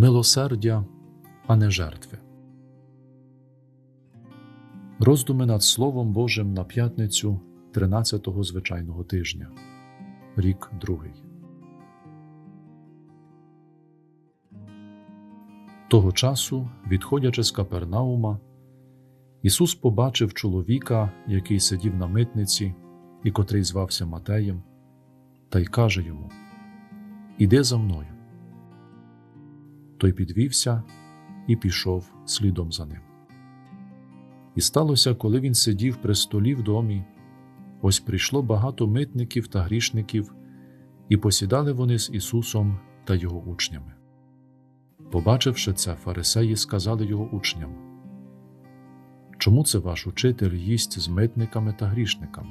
Милосердя, а не жертви. Роздуми над Словом Божим на п'ятницю 13-го звичайного тижня, рік другий. Того часу, відходячи з Капернаума, Ісус побачив чоловіка, який сидів на митниці і котрий звався Матеєм, та й каже йому: Іди за мною. Той підвівся і пішов слідом за ним. І сталося, коли він сидів при столі в домі, ось прийшло багато митників та грішників, і посідали вони з Ісусом та його учнями. Побачивши це, фарисеї сказали його учням: Чому це ваш учитель їсть з митниками та грішниками?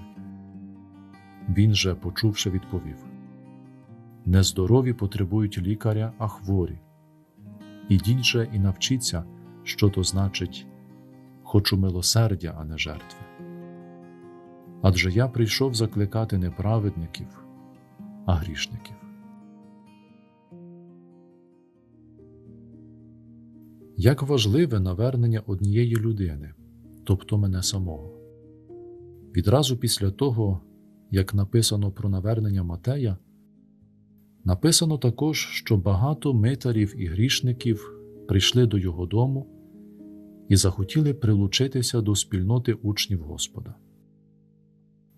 Він же, почувши, відповів: Нездорові потребують лікаря, а хворі. Ідіть же і навчіться, що то значить хочу милосердя, а не жертви. Адже я прийшов закликати не праведників, а грішників. Як важливе навернення однієї людини, тобто мене самого. Відразу після того, як написано про навернення Матея, написано також, що багато митарів і грішників прийшли до його дому і захотіли прилучитися до спільноти учнів Господа.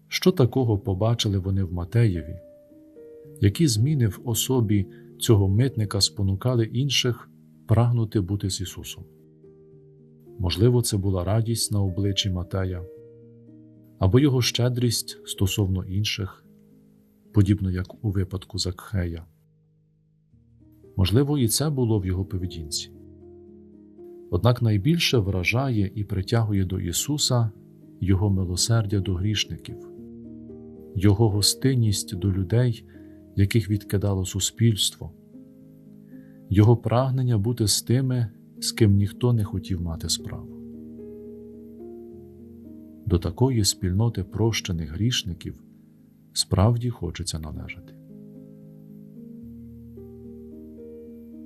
Що такого побачили вони в Матеєві? Які зміни в особі цього митника спонукали інших прагнути бути з Ісусом? Можливо, це була радість на обличчі Матея, або його щедрість стосовно інших, подібно як у випадку Закхея. Можливо, і це було в його поведінці. Однак найбільше вражає і притягує до Ісуса Його милосердя до грішників, Його гостинність до людей, яких відкидало суспільство, Його прагнення бути з тими, з ким ніхто не хотів мати справу. До такої спільноти прощених грішників справді хочеться належати.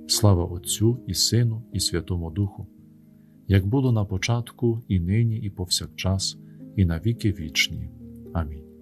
Слава Отцю і Сину, і Святому Духу, як було на початку, і нині, і повсякчас, і на віки вічні. Амінь.